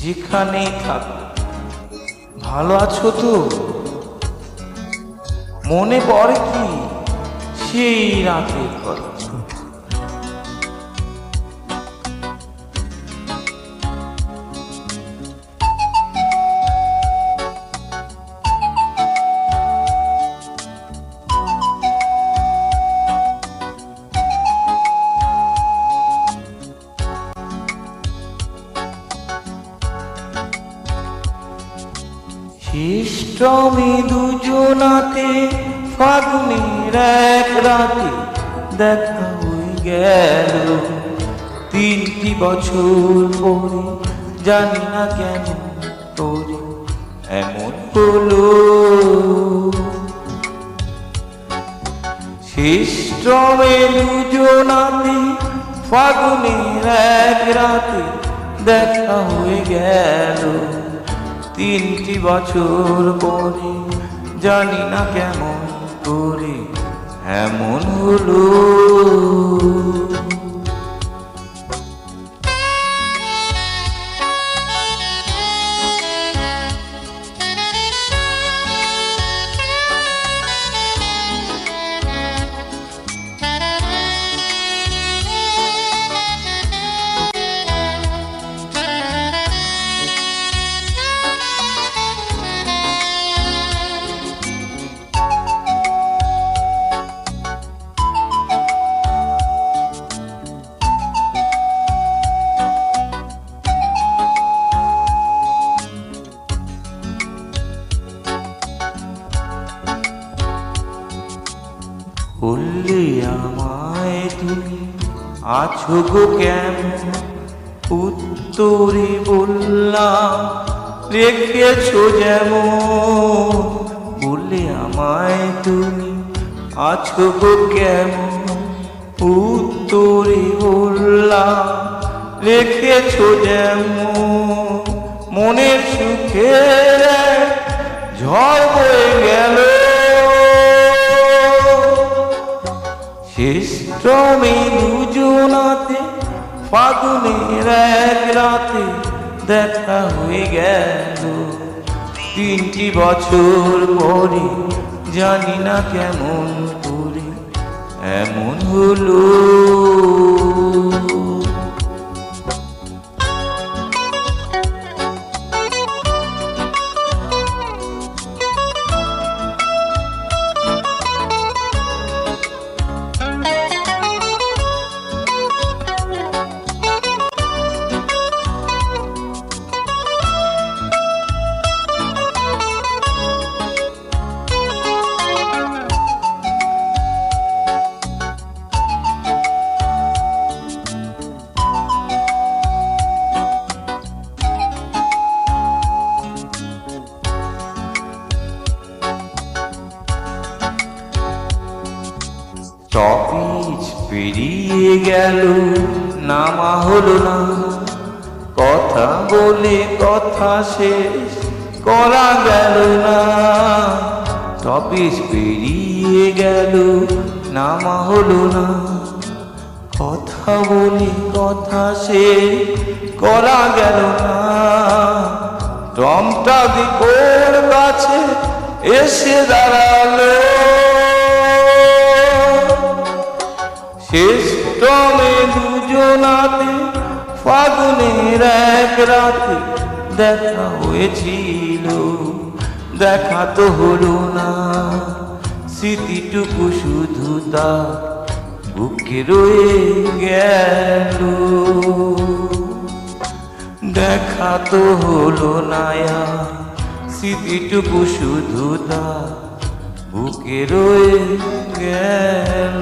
যেখানেই থাক ভালো আছো তো? মনে পড়ে কি সেই রাতের কথা? শেষ্টমী দুজনাতে, ফাগুনের এক রাতে দেখা হয়ে গেল। তিনটি বছর পরে, জানি না কেন তোরে এমন হলো। শেষ্টমে দুজনাতে, ফাগুনের এক রাতে দেখা হয়ে গেল। তিনটি বছর পরে জানি না কেমন করে এমন হলো। আমায় তুমি আছো গো কেন? উত্তরে বললাম, রেখেছো যেমন। বললে আমায় তুমি আছো গো কেমন উত্তরে বললাম, রেখেছো যেমন। মনের সুখে শেষ্টমে দুজনাতে, ফাগুনের এক রাতে দেখা হয়ে গেল। তিনটি বছর পরে, জানি না কেমন করে, এমন হলো। পেরিয়ে গেল, নামা হলো না। কথা বলে কথা শেষ, করা গেল না। টপিজ পেরিয়ে গেল, নামা হলো না। কথা বলে কথা শেষ, করা গেল না। টমটা দিকোর কাছে এসে দাঁড়াল। শেষ ক্রমে দুজনাতে ফাগুনের এক রাতে দেখা হয়েছিল। দেখা তো হলো না। স্মৃতিটুকু শুধু তার বুকে রয়ে গেল। দেখা তো হলো না স্মৃতিটুকু শুধু তার বুকে রয়ে গেল।